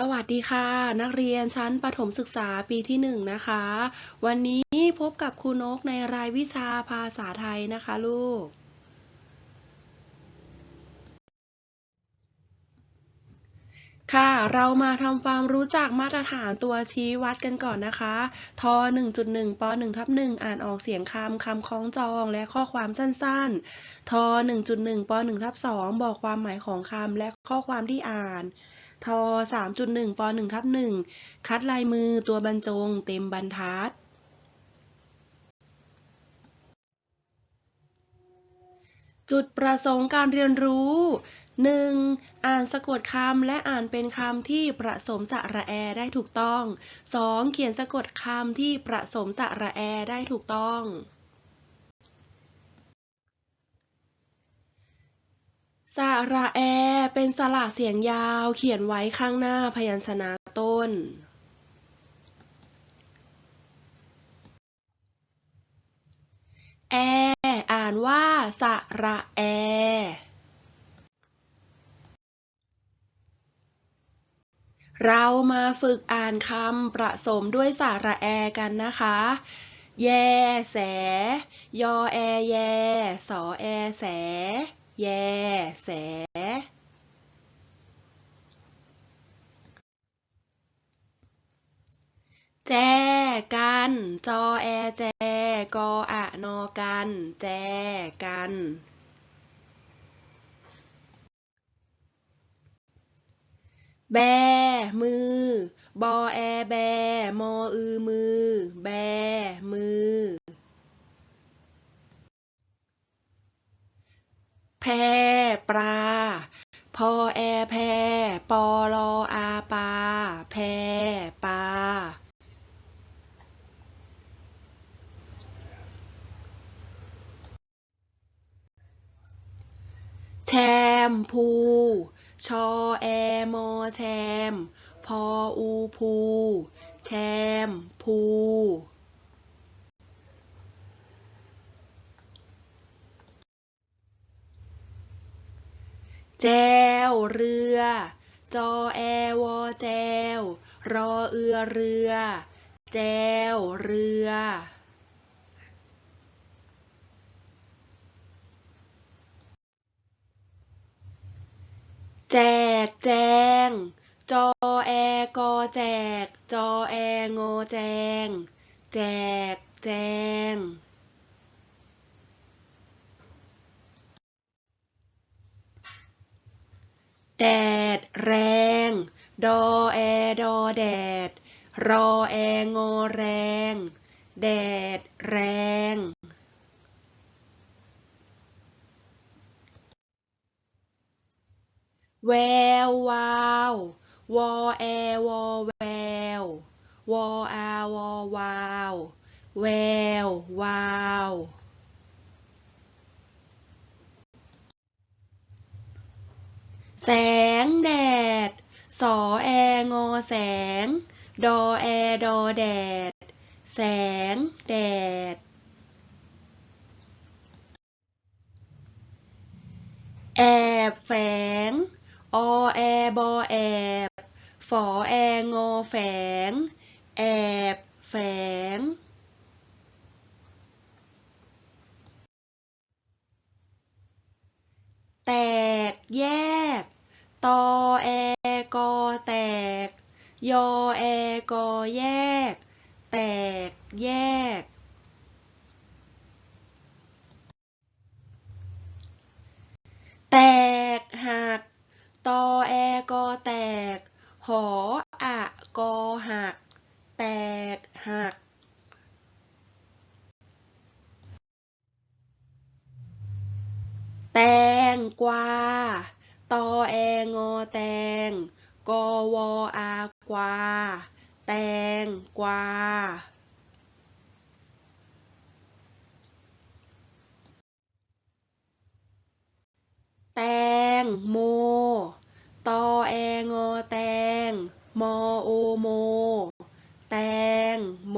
สวัสดีค่ะ นักเรียนชั้นประถมศึกษาปีที่หนึ่งนะคะ วันนี้พบกับครูนกในรายวิชาภาษาไทยนะคะลูก ค่ะเรามาทำความรู้จักมาตรฐานตัวชี้วัดกันก่อนนะคะ ท 1.1 ป 1 ทับ 1 อ่านออกเสียงคำคำคล้องจองและข้อความสั้นๆ ท 1.1 ป 1 ทับ 2 บอกความหมายของคำและข้อความที่อ่าน ท3.1ป1ทับ1คัดลายมือตัวบรรจงเต็มบรรทัด จุดประสงค์การเรียนรู้ 1. อ่านสะกดคำและอ่านเป็นคำที่ประสมสระแอได้ถูกต้อง 2. เขียนสะกดคำที่ประสมสระแอได้ถูกต้อง สระแอ เป็นสระเสียงยาวเขียนไว้ข้างหน้าพยัญชนะต้น แอ อ่านว่าสระแอ เรามาฝึกอ่านคำประสมด้วยสระแอกันนะคะ แย แส ยอแอ แย สอแอ แส แย แส แจ กัน จอแอ แจ กออะนอกัน แจ กัน แบ มือ บอแอ แบ มออือมือ แบ มือ แพปลาพอแอแพปอลออาปาแพปลาแชมพูชอแอมอแชม พออูพู แชมพู แจว เรือ จอแอวอแจว รอเอือเรือ แจวเรือ แจกแจง จอแอกอแจก จอแองอแจง แจกแจง แดด แรง ดอแอ ดอแดด รอแองอแรง แดด แรงแวววาว วอแอวอแวว วออาวอวาว แวววาว แสงแดด สอแองอแสง ดอแอดอแดด แสงแดด แอบแฝง อแอบอแอบ ฝอแองอแฝง แอบแฝงแตก แยก ตอแอ กอ แตก ยอแอกอแยก แตกแยก แตกหัก ตอแอกอแตก หออะกอหัก แตกหัก แตงกวาตอแองอแตงกอวออา กวา แตงกวา แตงโม ตอแองอแตง มอโอโม แตงโม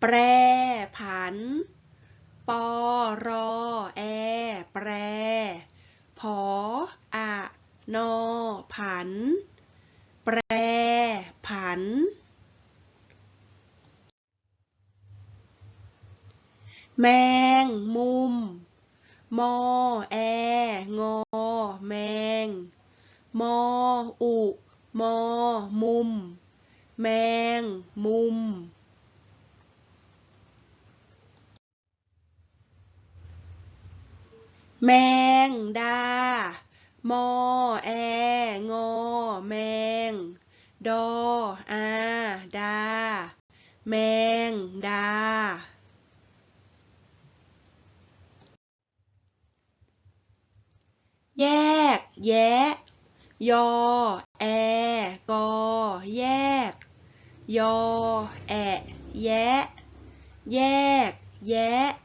แปรผัน ปอรอแอ แปรพออะนอ ผัน แปร ผัน แมงมุม มอ แอ งอ แมง มอ อุ มอ มุม แมง มุมม แมงดามอแองอแมง ดออาดา แมงดา แยก แยะ ยอ แอ กอ แยก ยอ แอะ แยะ แยก แยะ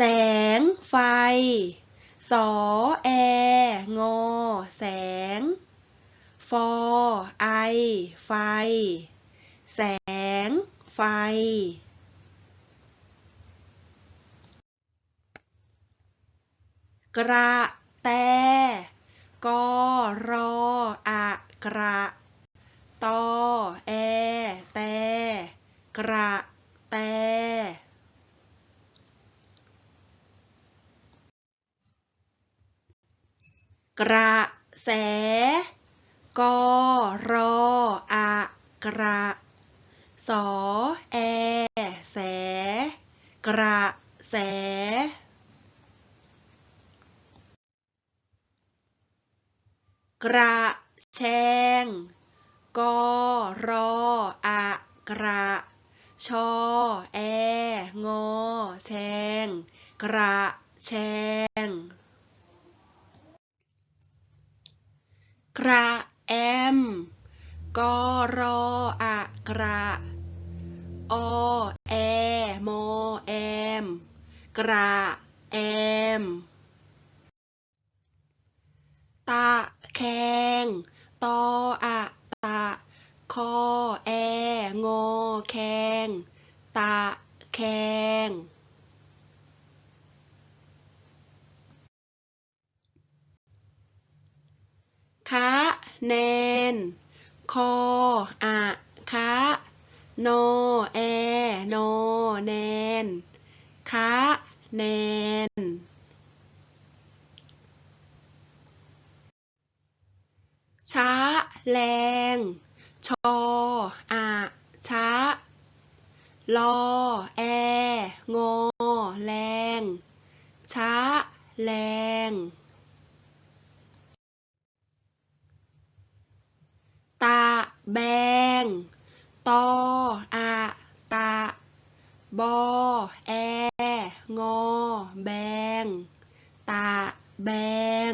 แสง ไฟ สอแอ งอ แสง ฟอ ไอ ไฟ แสง ไฟ กระแต กอรออะกระ ตอ แอ แต กระแต กระแสกอรออะ กระ สอแอ แส กระแส กระแชงกอรออะกระ ชอแอ งอ แชง กระแชง กระแอม กอรออะกระอแอมอแอม กระแอม ตะแคง ตออะตะ คอแองอแคง ตะแคง คะแนน คออะคะนอแอนอแนนคะแนน ช้าแรง ชออะช้าลอแองอแรง ช้าแรง ตะ แบง ตออาตา บอ แอ งอ แบง ตา แบง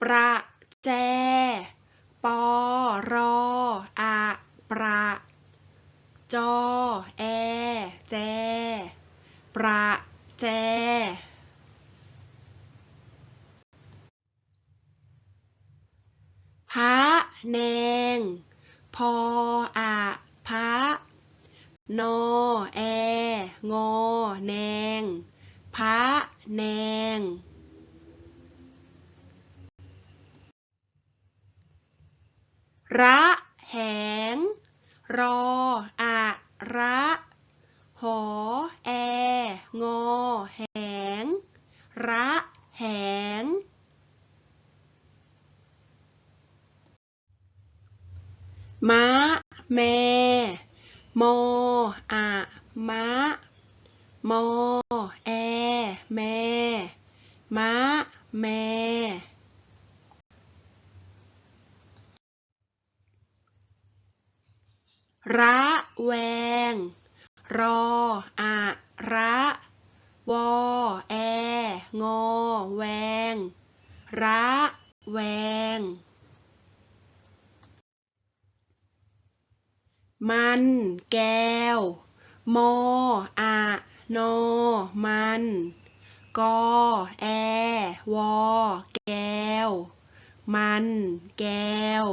ประแจ ปอ รอ อะ ประ จอ แอ แจ ประแจ พระ แนง พออะพะนอแอ งอ แนง พะแนง ระแหง รออะระหอแอ งอ แหง ระแหง ม้าแมมออะม้ามอแอ แมม้าแมระแวง รออะระวอแอ งอ แวง ระแวง มัน แก้ว มออะนอ มัน กอ แอ วอ แก้ว มัน แก้ว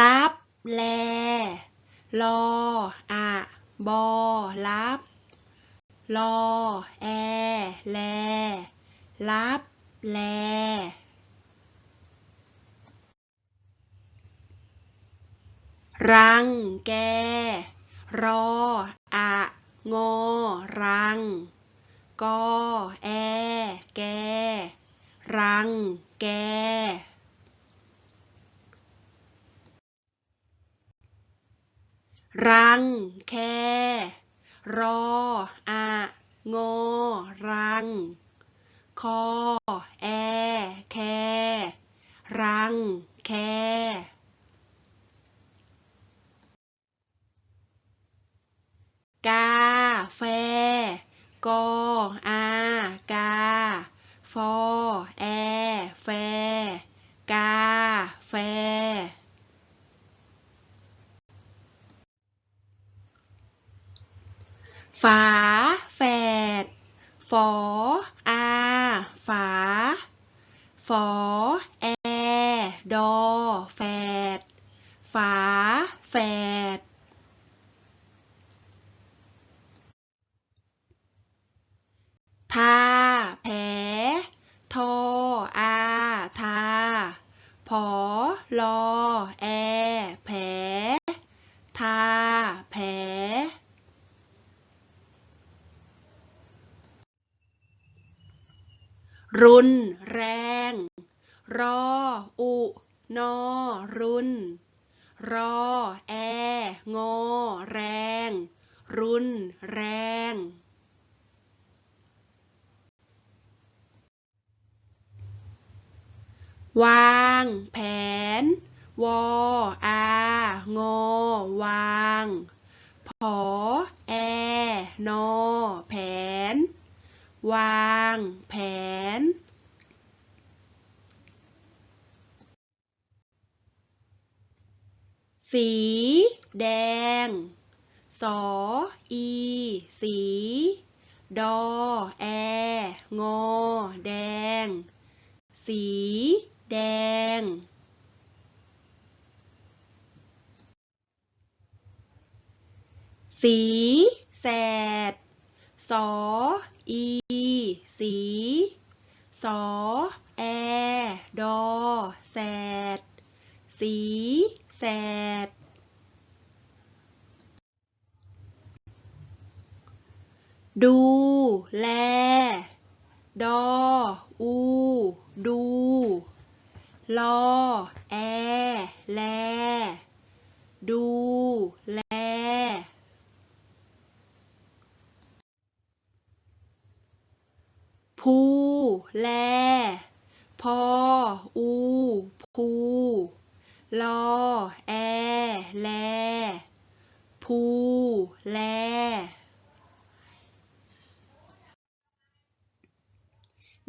รับแลรออะบอ รับรอแอ แล รับ แล รังแก รออะงอ รัง กอ แอ แก รังแก รังแค รออะงอ รัง คอ แอ แค รังแค กา แฟ กออากา ฟอ แอ แฟ กา แฟ ฝา แฝด ฟอ อา ฝา ฝอ แอ ดอ แฝด ฝา แฝด ทา แผล ทอ อา ทา ผอ ลอ แอ แผล ทา แผล รุนแรง รอ อุ นอ รุน รอ แอ งอ แรง รุน แรง วาง แผน วออา งอ วาง ผอ แอ นอ แผน วาง แผน สีแดง สออี สี ดอ แอ งอ แดง สีแดง สีแสด สออี สี สอ แอ ดอ แสด สี แสด ดูแล ดอ อู ดู ลอ แอ แล ดูแลพูแล พอ อูพูลอแอ แล พู แล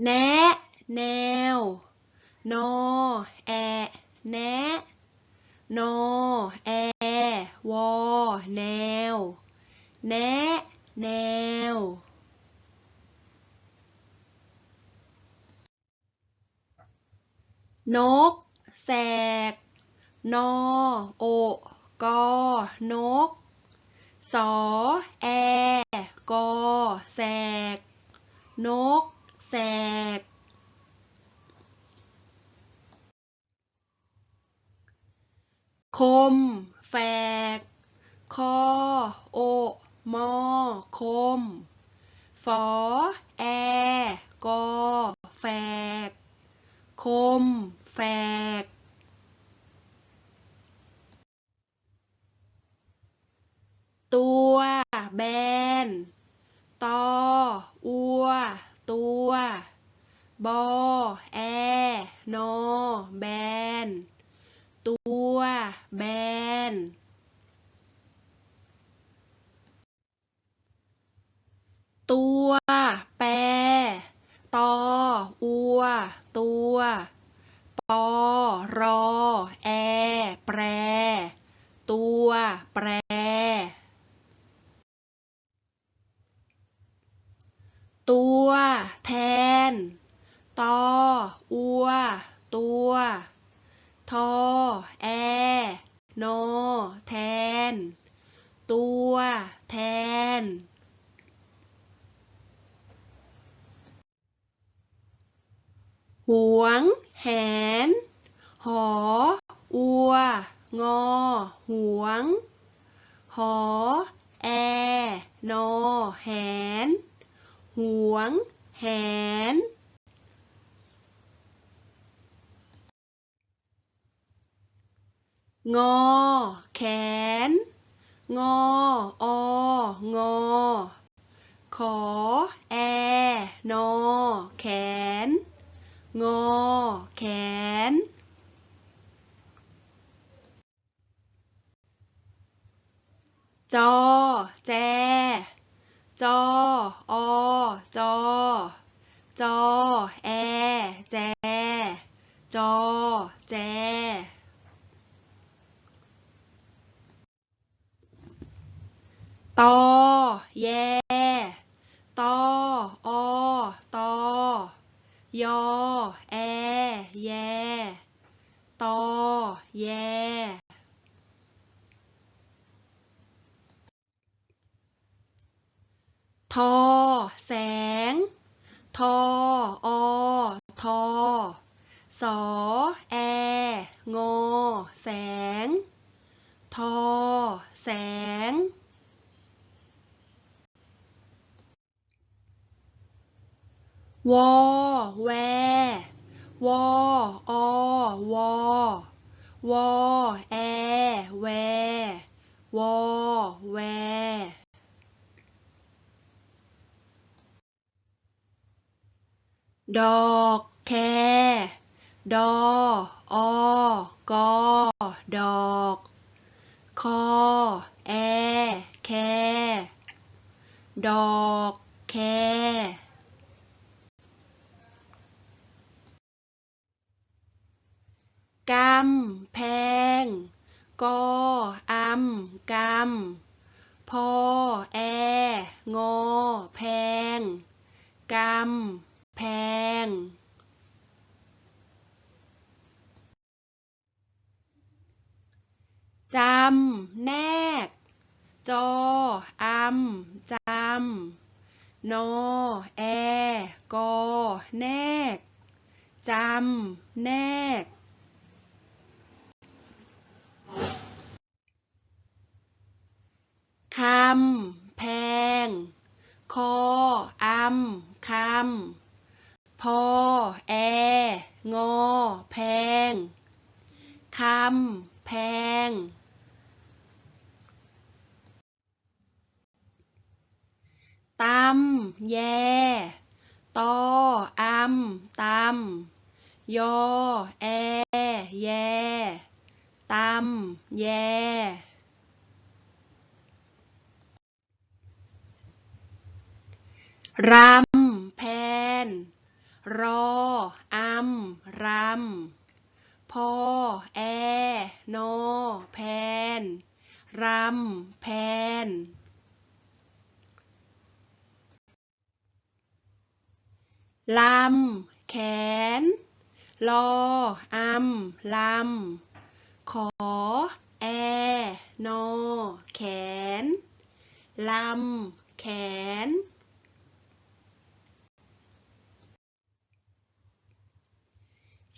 แนะ แนวนอแอ แนะนอแอ วอ แนว แนะ แนว นก แสก นอ โอกอนก สอแอ กอ แสก นก แสก คม แฝก คอ โอ มอ คม ฝอ แอ กอ แฝก คม แฝก ตัว แบน ตอ อัว ตัว บอ แอ นอ แบน ตัว แบน ตัว แปร ตอ อัว ตัว ปอ รอ แอ แปร ตัว แปร ตัว แทน ตอ อัว ตัว ทอ แอ นอ แทน ตัว แทนหวง แหน หอ อัว งอ หวง หอ แอ นอ แหน หวง แหน งอ แขน งอ อ งอ ขอ แอ นอ แขน งอ แขนจอ แจ จอ อ จอ จอ แอ แจ จอ แจ ตอ แย ตอ อ ตอ ยอ แอ แย ตอ แย ทอ แสง ทอ อ ทอ สอ แอ งอ แสง ทอ แสงวอแว วอ อ วอ วอ แอ แว วอ แว ดอกแคดออกอดอก คอ แอ แค ดอกแคกำแพง กออำกำพอแอ งอ แพงกำ แพง จำ แนก จออำจำ นอ แอ กอ แนก จำ แนกคำ แพง คออำคำ พอ แอ งอ แพง คำ แพง ตำ แย ตออำตำ ยอ แอ แย ตำ แยรำ รออำรำพอ แอ นอ แพน รำ แพน ลำ แขน ลออำลำ ขอ แอ นอ แขน ลำ แขน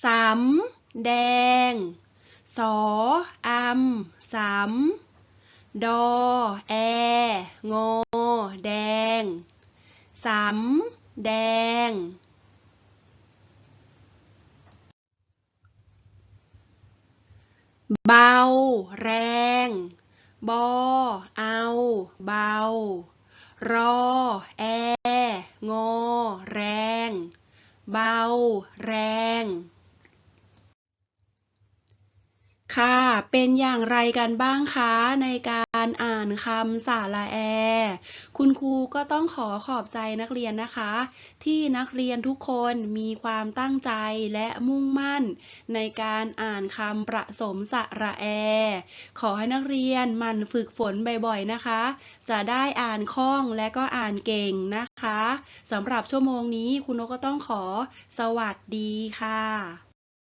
สำแดง สออำสำดอ แอ งอ แดง สำแดงเบา แรง บอ เอา เบา รอ แอ งอ แรง เบา แรง ค่ะ เป็นอย่างไรกันบ้างคะในการอ่านคำสาระแอ คุณครูก็ต้องขอขอบใจนักเรียนนะคะ ที่นักเรียนทุกคนมีความตั้งใจและมุ่งมั่น ในการอ่านคำประสมสระแอ ขอให้นักเรียนมันฝึกฝนบ่อยๆนะคะ จะได้อ่านคล่องและก็อ่านเก่งนะคะสำหรับชั่วโมงนี้คุณนกก็ต้องขอสวัสดีค่ะ